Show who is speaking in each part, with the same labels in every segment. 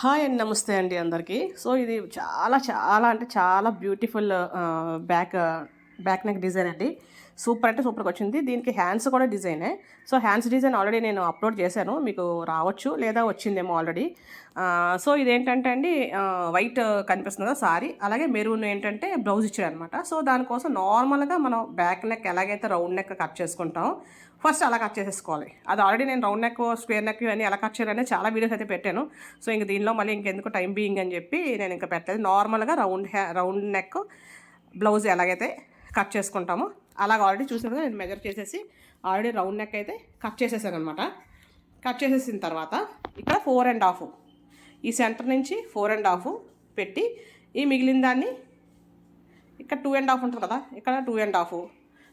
Speaker 1: Hi అండి నమస్తే అండి అందరికీ. సో ఇది చాలా చాలా అంటే చాలా beautiful back back neck design అండి. సూపర్ అంటే సూపర్గా వచ్చింది. దీనికి హ్యాండ్స్ కూడా డిజైనే సో హ్యాండ్స్ డిజైన్ ఆల్రెడీ నేను అప్లోడ్ చేశాను. మీకు రావచ్చు లేదా వచ్చిందేమో ఆల్రెడీ. సో ఇదేంటంటే అండి వైట్ కనిపిస్తుంది సారీ. అలాగే మెరూన్ ఏంటంటే బ్లౌజ్ ఇచ్చాడు అనమాట సో దానికోసం నార్మల్గా మనం బ్యాక్ నెక్ ఎలాగైతే రౌండ్ నెక్ కట్ చేసుకుంటాం ఫస్ట్ అలా కట్ చేసేసుకోవాలి. అది ఆల్రెడీ నేను రౌండ్ నెక్ స్క్వేర్ నెక్ ఇవన్నీ ఎలా కట్ చేయాలని చాలా వీడియోస్ అయితే పెట్టాను. సో ఇంక దీనిలో మళ్ళీ ఇంకెందుకు టైం బీయింగ్ అని చెప్పి నేను ఇంకా పెట్టలేదు. నార్మల్గా రౌండ్ హ్యా రౌండ్ నెక్ బ్లౌజ్ ఎలాగైతే కట్ చేసుకుంటామో అలాగ ఆల్రెడీ చూసినప్పుడు నేను మెజర్ చేసేసి ఆల్రెడీ రౌండ్ నెక్ అయితే కట్ చేసేసాను అనమాట కట్ చేసేసిన తర్వాత ఇక్కడ ఫోర్ అండ్ హాఫ్ ఈ సెంటర్ నుంచి ఫోర్ అండ్ హాఫ్ పెట్టి ఈ మిగిలిన దాన్ని ఇక్కడ టూ అండ్ హాఫ్ ఉంటుంది కదా ఇక్కడ టూ అండ్ హాఫ్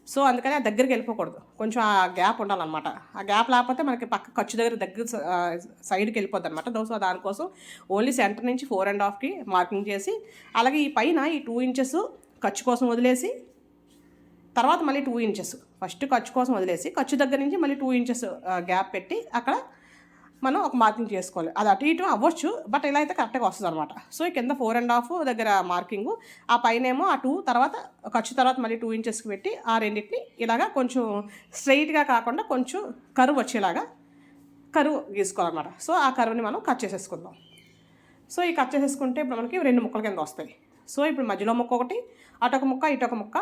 Speaker 1: సో అందుకని ఆ దగ్గరికి వెళ్ళిపోకూడదు. కొంచెం ఆ గ్యాప్ ఉండాలన్నమాట. ఆ గ్యాప్ లేకపోతే మనకి పక్క ఖర్చు దగ్గర దగ్గర సైడ్కి వెళ్ళిపోద్ది అనమాట సో దానికోసం ఓన్లీ సెంటర్ నుంచి ఫోర్ అండ్ హాఫ్కి మార్కింగ్ చేసి అలాగే ఈ పైన ఈ టూ ఇంచెస్ ఖర్చు కోసం వదిలేసి తర్వాత మళ్ళీ టూ ఇంచెస్ ఫస్ట్ ఖర్చు కోసం వదిలేసి ఖర్చు దగ్గర నుంచి మళ్ళీ టూ ఇంచెస్ గ్యాప్ పెట్టి అక్కడ మనం ఒక మార్కింగ్ చేసుకోవాలి. అది అటు ఇటు అవ్వచ్చు బట్ ఇలా అయితే కరెక్ట్గా వస్తుంది అనమాట సో కింద ఫోర్ అండ్ హాఫ్ దగ్గర మార్కింగ్ ఆ పైన ఏమో ఆ టూ తర్వాత ఖర్చు తర్వాత మళ్ళీ టూ ఇంచెస్కి పెట్టి ఆ రెండింటిని ఇలాగా కొంచెం స్ట్రైట్గా కాకుండా కొంచెం కరువు వచ్చేలాగా కరువు గీసుకోవాలన్నమాట సో ఆ కరువుని మనం కట్ చేసేసుకుందాం. సో ఈ కట్ చేసేసుకుంటే ఇప్పుడు మనకి రెండు ముక్కల కింద వస్తాయి. సో ఇప్పుడు మధ్యలో ముక్క ఒకటి అటొక ముక్క ఇటొక ముక్క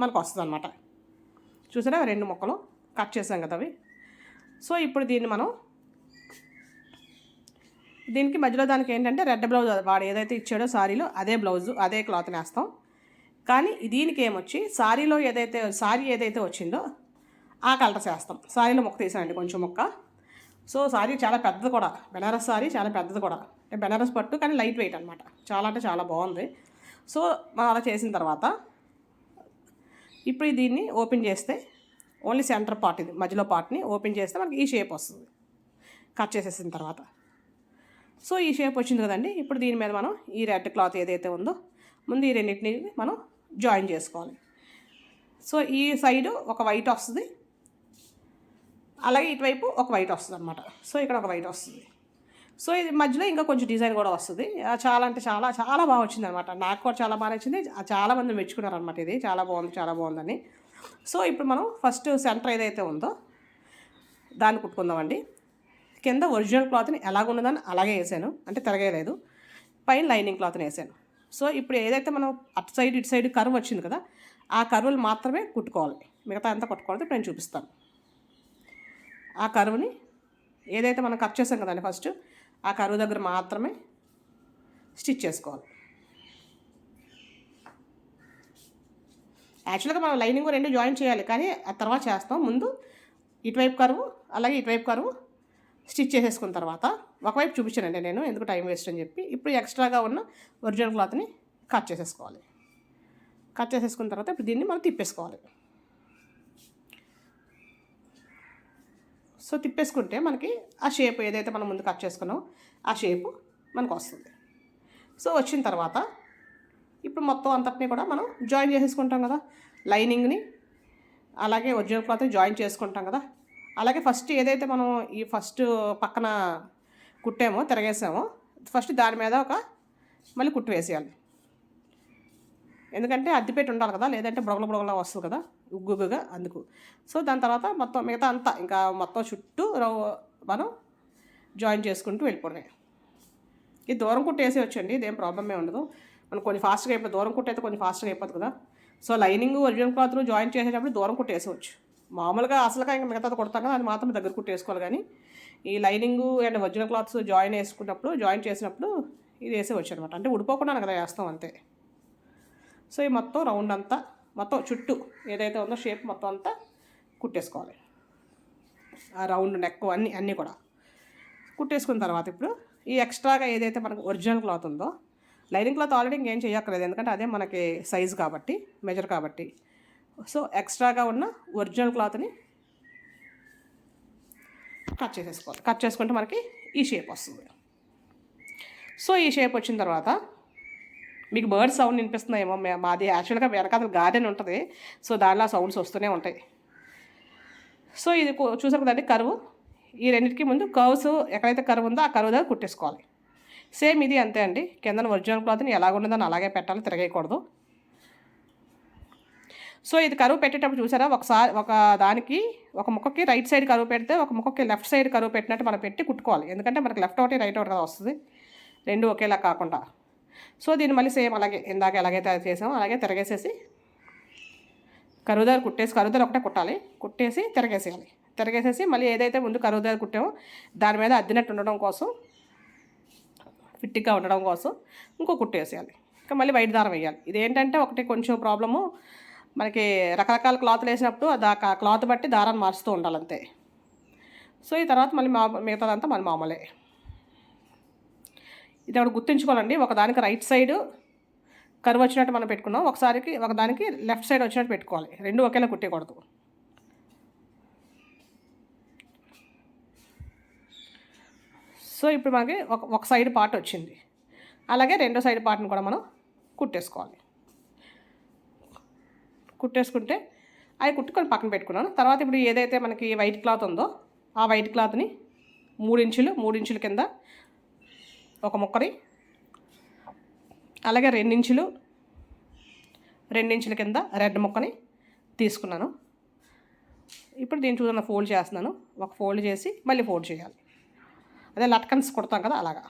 Speaker 1: మనకు వస్తుంది అనమాట చూసారా? రెండు ముక్కలు కట్ చేసాం కదా అవి. సో ఇప్పుడు దీన్ని మనం దీనికి మధ్యలో దానికి ఏంటంటే రెడ్ బ్లౌజ్ వాడు ఏదైతే ఇచ్చాడో సారీలో అదే బ్లౌజు అదే క్లాత్ వేస్తాం కానీ దీనికి ఏమొచ్చి సారీలో ఏదైతే సారీ ఏదైతే వచ్చిందో ఆ కలర్స్ వేస్తాం సారీలో మొక్క తీసానండి కొంచెం మొక్క. సో సారీ చాలా పెద్దది కూడా. బెనారస్ సారీ చాలా పెద్దది కూడా. బెనారస్ పట్టు కానీ లైట్ వెయిట్ అనమాట చాలా అంటే చాలా బాగుంది. సో మనం అలా చేసిన తర్వాత ఇప్పుడు దీన్ని ఓపెన్ చేస్తే ఓన్లీ సెంటర్ పార్ట్ ఇది మధ్యలో పార్ట్ని ఓపెన్ చేస్తే మనకి ఈ షేప్ వస్తుంది. కట్ చేసేసిన తర్వాత. సో ఈ షేప్ వచ్చింది కదండి ఇప్పుడు దీని మీద మనం ఈ రెడ్ క్లాత్ ఏదైతే ఉందో ముందు ఈ రెండింటిని మనం జాయిన్ చేసుకోవాలి. సో ఈ సైడు ఒక వైట్ వస్తుంది అలాగే ఇటువైపు ఒక వైట్ వస్తుంది అనమాట సో ఇక్కడ ఒక వైట్ వస్తుంది. సో ఇది మధ్యలో ఇంకా కొంచెం డిజైన్ కూడా వస్తుంది. చాలా అంటే చాలా చాలా బాగా వచ్చింది అనమాట నాకు కూడా చాలా బాగా నచ్చింది. చాలా మంది మెచ్చుకున్నారు అనమాట ఇది. చాలా బాగుంది చాలా బాగుందని. సో ఇప్పుడు మనం ఫస్ట్ సెంటర్ ఏదైతే ఉందో దాన్ని కుట్టుకుందామండి. కింద ఒరిజినల్ క్లాత్ని ఎలాగున్నదని అలాగే వేసాను. అంటే తిరగలేదు పైన లైనింగ్ క్లాత్ని వేసాను. సో ఇప్పుడు ఏదైతే మనం అటు సైడ్ ఇటు సైడ్ కరువు వచ్చింది కదా ఆ కరువులు మాత్రమే కుట్టుకోవాలి. మిగతా అంతా కుట్టుకోవాలి ఇప్పుడు నేను చూపిస్తాను. ఆ కరువుని ఏదైతే మనం కట్ చేసాం కదండి ఫస్ట్ ఆ కరువు దగ్గర మాత్రమే స్టిచ్ చేసుకోవాలి. యాక్చువల్గా మనం లైనింగ్ రెండు జాయిన్ చేయాలి కానీ ఆ తర్వాత చేస్తాం. ముందు ఇటువైపు కరువు అలాగే ఇటువైపు కరువు స్టిచ్ చేసేసుకున్న తర్వాత ఒకవైపు చూపించానండి నేను ఎందుకు టైం వేస్ట్ అని చెప్పి. ఇప్పుడు ఎక్స్ట్రాగా ఉన్న ఒరిజినల్ క్లాత్ని కట్ చేసేసుకోవాలి. కట్ చేసేసుకున్న తర్వాత ఇప్పుడు దీన్ని మనం తిప్పేసుకోవాలి. సో తిప్పేసుకుంటే మనకి ఆ షేప్ ఏదైతే మనం ముందు కట్ చేసుకున్నామో ఆ షేపు మనకు వస్తుంది. సో వచ్చిన తర్వాత ఇప్పుడు మొత్తం అంతటిని కూడా మనం జాయిన్ చేసేసుకుంటాం కదా లైనింగ్ని. అలాగే ఒరిజినల్ క్లాత్ జాయిన్ చేసుకుంటాం కదా. అలాగే ఫస్ట్ ఏదైతే మనం ఈ ఫస్ట్ పక్కన కుట్టామో తిరగేసామో ఫస్ట్ దాని మీద ఒక మళ్ళీ కుట్టు వేసేయాలి. ఎందుకంటే అద్దెపేట ఉండాలి కదా లేదంటే బుడగల బుడగల వస్తుంది కదా ఉగ్గుగా అందుకు. సో దాని తర్వాత మొత్తం మిగతా అంతా ఇంకా మొత్తం చుట్టూ రౌ- మనం జాయిన్ చేసుకుంటూ వెళ్ళిపోవడమే. ఇది దూరం కుట్టు వేసేయచ్చండి ఇదేం ప్రాబ్లమే ఉండదు. మనం కొంచెం ఫాస్ట్గా అయిపోతుంది దూరం కుట్టు అయితే కొంచెం ఫాస్ట్గా అయిపోతుంది కదా. సో లైనింగ్ ఒరిజినల్ క్లాత్లు జాయిన్ చేసేటప్పుడు దూరం కుట్టు వేసేవచ్చు మామూలుగా అసలుగా ఇంకా మిగతాది కుడతాం కదా అది మాత్రం దగ్గర కుట్టు వేసుకోవాలి కానీ ఈ lining and original cloths join వేసుకున్నప్పుడు జాయిన్ చేసినప్పుడు ఇది వేసేవచ్చు అనమాట అంటే ఉడిపోకుండా కదా వేస్తాం అంతే. సో ఈ మొత్తం రౌండ్ అంతా మొత్తం చుట్టూ ఏదైతే ఉందో షేప్ మొత్తం అంతా కుట్టేసుకోవాలి. ఆ రౌండ్ నెక్ అన్నీ అన్నీ కూడా. కుట్టేసుకున్న తర్వాత ఇప్పుడు ఈ ఎక్స్ట్రాగా ఏదైతే మనకు ఒరిజినల్ క్లాత్ ఉందో లైనింగ్ క్లాత్ ఆల్రెడీ ఇంకేం చేయక్కర్లేదు. ఎందుకంటే అదే మనకి సైజ్ కాబట్టి మెజర్ కాబట్టి. సో ఎక్స్ట్రాగా ఉన్న ఒరిజినల్ క్లాత్ని కట్ చేసేసుకోవాలి. కట్ చేసుకుంటే మనకి ఈ షేప్ వస్తుంది. సో ఈ షేప్ వచ్చిన తర్వాత మీకు బర్డ్ సౌండ్ వినిపిస్తున్నాయేమో మాది యాక్చువల్గా వెనకాల గార్డెన్ ఉంటుంది. సో దానిలో సౌండ్స్ వస్తూనే ఉంటాయి. సో ఇది చూసారు కదండి కరువు. ఈ రెండింటికి ముందు కర్వ్స్ ఎక్కడైతే కరువు ఉందో ఆ కరువు దగ్గర కుట్టేసుకోవాలి. సేమ్ ఇది అంతే అండి. కింద ఒరిజినల్ క్లాత్ని ఎలాగుండదని అలాగే పెట్టాలి తిరగేయకూడదు. సో ఇది కరువు పెట్టేటప్పుడు చూసారా ఒకసారి ఒక దానికి ఒక ముక్కకి రైట్ సైడ్ కరువు పెడితే ఒక ముక్కకి లెఫ్ట్ సైడ్ కరువు పెట్టినట్టు మనం పెట్టి కుట్టుకోవాలి. ఎందుకంటే మనకి లెఫ్ట్ ఒకటి రైట్ ఒకటి కదా వస్తుంది. రెండు ఒకేలా కాకుండా. సో దీన్ని మళ్ళీ సేమ్ అలాగే ఇందాక ఎలాగైతే అది చేసామో అలాగే తిరగేసేసి కరువుదారు కుట్టేసి కరువుదారు ఒకటే కుట్టాలి. కుట్టేసి తిరగేసేయాలి. తిరగేసేసి మళ్ళీ ఏదైతే ముందు కరువుదారు కుట్టామో దాని మీద అద్దినట్టు ఉండడం కోసం ఫిట్టిగా ఉండడం కోసం ఇంకో కుట్టేసేయాలి. ఇంకా మళ్ళీ వైట్ దారం వేయాలి. ఇదేంటంటే ఒకటి కొంచెం ప్రాబ్లము. మనకి రకరకాల క్లాత్లు వేసినప్పుడు అది ఆ క్లాత్ బట్టి దారాన్ని మారుస్తూ ఉండాలి అంతే సో ఈ తర్వాత మళ్ళీ మా మిగతాదంతా మళ్ళీ మామూలే. ఇది ఒకటి గుర్తుంచుకోవాలండి. ఒకదానికి రైట్ సైడ్ కరువు వచ్చినట్టు మనం పెట్టుకున్నాం. ఒకసారికి ఒకదానికి లెఫ్ట్ సైడ్ వచ్చినట్టు పెట్టుకోవాలి. రెండు ఒకేలా కుట్టేయకూడదు. సో ఇప్పుడు మనకి ఒక ఒక సైడ్ పార్ట్ వచ్చింది. అలాగే రెండో సైడ్ పార్ట్ని కూడా మనం కుట్టేసుకోవాలి. కుట్టేసుకుంటే అవి కుట్టుకొని పక్కన పెట్టుకున్నాను. తర్వాత ఇప్పుడు ఏదైతే మనకి వైట్ క్లాత్ ఉందో ఆ వైట్ క్లాత్ని మూడు ఇంచులు మూడు ఇంచుల కింద ఒక ముక్కని. అలాగే రెండించులు రెండించుల కింద రెడ్ ముక్కని తీసుకున్నాను. ఇప్పుడు దీన్ని చూసిన ఫోల్డ్ చేస్తున్నాను. ఒక ఫోల్డ్ చేసి మళ్ళీ ఫోల్డ్ చేయాలి. అదే లట్కన్స్ కుడతాం కదా అలాగా.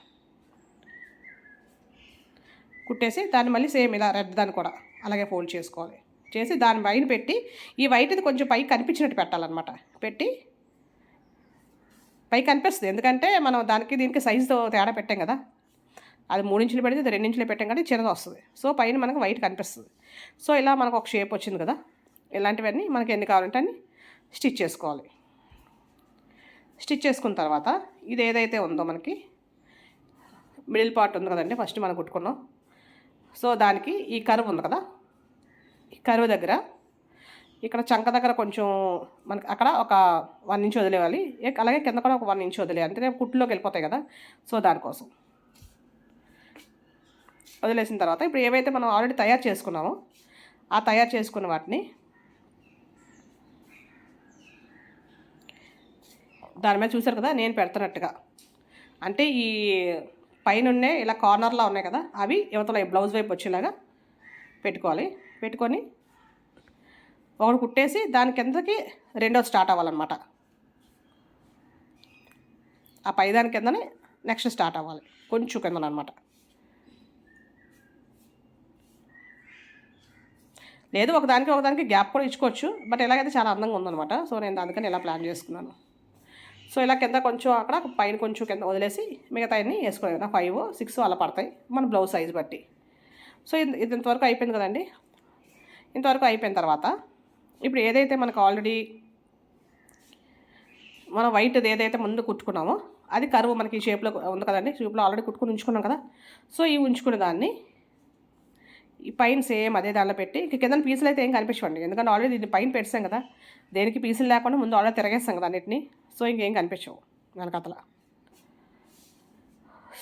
Speaker 1: కుట్టేసి దాన్ని మళ్ళీ సేమ్ ఇలా రెడ్ దాన్ని కూడా అలాగే ఫోల్డ్ చేసుకోవాలి. చేసి దాని పైన పెట్టి ఈ వైట్ది కొంచెం పైకి కనిపించినట్టు పెట్టాలన్నమాట. పెట్టి పైకి కనిపిస్తుంది ఎందుకంటే మనం దానికి దీనికి సైజుతో తేడా పెట్టాం కదా. అది మూడించులు పెడితే రెండించులు పెట్టాం కానీ చిన్నది వస్తుంది. సో పైన మనకు వైట్ కనిపిస్తుంది. సో ఇలా మనకు ఒక షేప్ వచ్చింది కదా. ఇలాంటివన్నీ మనకి ఎన్ని కావాలంటే అన్ని స్టిచ్ చేసుకోవాలి. స్టిచ్ చేసుకున్న తర్వాత ఇది ఏదైతే ఉందో మనకి మిడిల్ పార్ట్ ఉంది కదండి ఫస్ట్ మనం కుట్టుకున్నాం. సో దానికి ఈ కరువు ఉంది కదా. ఈ కరువు దగ్గర ఇక్కడ చంక దగ్గర కొంచెం మనకి అక్కడ ఒక వన్ ఇంచ్ వదిలేయాలి. అలాగే కింద కూడా ఒక వన్ ఇంచ్ వదిలేయాలి. అంటే కుట్టులోకి వెళ్ళిపోతాయి కదా. సో దానికోసం. వదిలేసిన తర్వాత ఇప్పుడు ఏవైతే మనం ఆల్రెడీ తయారు చేసుకున్నామో ఆ తయారు చేసుకున్న వాటిని దాని మీద చూసారు కదా నేను పెడుతున్నట్టుగా. అంటే ఈ పైన ఇలా కార్నర్లో ఉన్నాయి కదా అవి యువతలో బ్లౌజ్ వైపు వచ్చేలాగా పెట్టుకోవాలి. పెట్టుకొని ఒకటి కుట్టేసి దాని కిందకి రెండోది స్టార్ట్ అవ్వాలన్నమాట. ఆ పైదాని కిందని కిందనే నెక్స్ట్ స్టార్ట్ అవ్వాలి. కొంచెం కిందన అనమాట లేదు ఒకదానికి ఒకదానికి గ్యాప్ కూడా ఇచ్చుకోవచ్చు బట్ ఎలాగైతే చాలా అందంగా ఉందన్నమాట. సో నేను అందుకని ఇలా ప్లాన్ చేసుకున్నాను. సో ఇలా కింద కొంచెం అక్కడ పైన కొంచెం కింద వదిలేసి మిగతా అన్ని వేసుకోవాలి ఫైవ్ సిక్స్ అలా పడతాయి మన బ్లౌజ్ సైజ్ బట్టి. సో ఇది ఇది ఇంతవరకు అయిపోయింది కదండి? ఇంతవరకు అయిపోయిన తర్వాత ఇప్పుడు ఏదైతే మనకు ఆల్రెడీ మనం వైట్ ఏదైతే ముందు కుట్టుకున్నామో అది కరువు మనకి ఈ షేప్లో ఉంది కదండి. షేప్లో ఆల్రెడీ కుట్టుకుని ఉంచుకున్నాం కదా. సో ఈ ఉంచుకునే దాన్ని ఈ పైన సేమ్ అదే దానిలో పెట్టి ఇక కింద పీసులు అయితే ఏం కనిపించండి ఎందుకంటే ఆల్రెడీ దీన్ని పైన పెట్టాం కదా. దేనికి పీసులు లేకుండా ముందు ఆల్రెడీ తిరగేస్తాం కదా అన్నిటిని. సో ఇంకేం కనిపించవు వెనకతల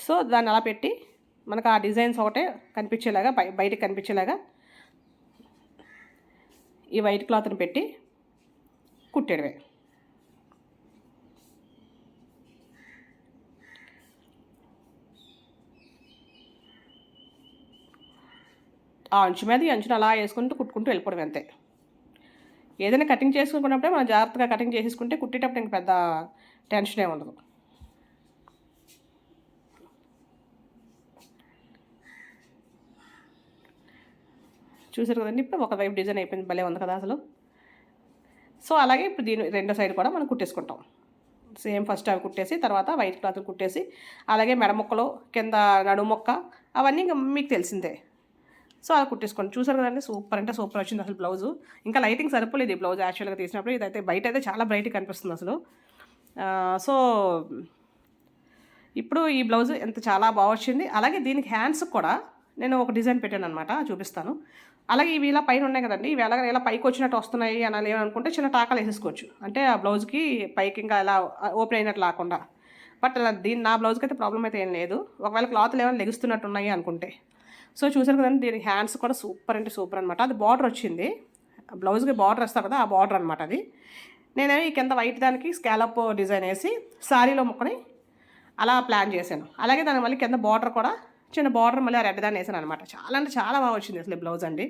Speaker 1: సో దాన్ని అలా పెట్టి మనకు ఆ డిజైన్స్ ఒకటే కనిపించేలాగా బయ బయటకు కనిపించేలాగా ఈ వైట్ క్లాత్ని పెట్టి కుట్టేయడమే. ఆ అంచు మీద ఈ అంచును అలా వేసుకుంటూ కుట్టుకుంటూ వెళ్ళిపోవడం అంతే. ఏదైనా కటింగ్ చేసుకున్నప్పుడే మనం జాగ్రత్తగా కటింగ్ చేసేసుకుంటే కుట్టేటప్పుడు ఇంక పెద్ద టెన్షన్ ఉండదు. చూసారు కదండి? ఇప్పుడు ఒకవైపు డిజైన్ అయిపోయింది భలే ఉంది కదా అసలు. సో అలాగే ఇప్పుడు దీని రెండో సైడ్ కూడా మనం కుట్టేసుకుంటాం. సేమ్ ఫస్ట్ అవి కుట్టేసి తర్వాత వైట్ క్లాత్ కుట్టేసి అలాగే మెడ ముక్కలు కింద నడు మొక్క అవన్నీ ఇంకా మీకు తెలిసిందే. సో అలా కుట్టేసుకోండి. చూసారు కదండి? సూపర్ అంటే సూపర్ వచ్చింది అసలు బ్లౌజు. ఇంకా లైటింగ్ సరిపోలేదు ఈ బ్లౌజ్ యాక్చువల్గా తీసినప్పుడు. ఇదైతే బయట అయితే చాలా బ్రైట్గా కనిపిస్తుంది అసలు. సో ఇప్పుడు ఈ బ్లౌజ్ ఎంత చాలా బాగా వచ్చింది. అలాగే దీనికి హ్యాండ్స్ కూడా నేను ఒక డిజైన్ పెట్టాను అనమాట చూపిస్తాను. అలాగే ఇవి ఇలా పైన ఉన్నాయి కదండి ఇవి ఎలా ఇలా పైకి వచ్చినట్టు వస్తున్నాయి అని ఏమనుకుంటే చిన్న టాకాలు వేసేసుకోవచ్చు. అంటే ఆ బ్లౌజ్కి పైకి ఇంకా ఇలా ఓపెన్ అయినట్టు లేకుండా. బట్ దీని నా బ్లౌజ్కి అయితే ప్రాబ్లం అయితే ఏం లేదు. ఒకవేళ క్లాత్లు ఏమైనా లెగుస్తున్నట్టు ఉన్నాయి అనుకుంటే. సో చూసారు కదండి దీని హ్యాండ్స్ కూడా సూపర్ అంటే సూపర్ అనమాట అది బార్డర్ వచ్చింది. బ్లౌజ్కి బార్డర్ వస్తారు కదా ఆ బార్డర్ అనమాట అది. నేనేమి ఈ కింద వైట్ దానికి స్కాలప్ డిజైన్ వేసి శారీలో ముక్కని అలా ప్లాన్ చేశాను. అలాగే దాని మళ్ళీ కింద బార్డర్ కూడా చిన్న బార్డర్ మళ్ళీ రెడ్ దాన్ని వేసాను అనమాట చాలా అంటే చాలా బాగా వచ్చింది అసలు ఈ బ్లౌజ్ అండి.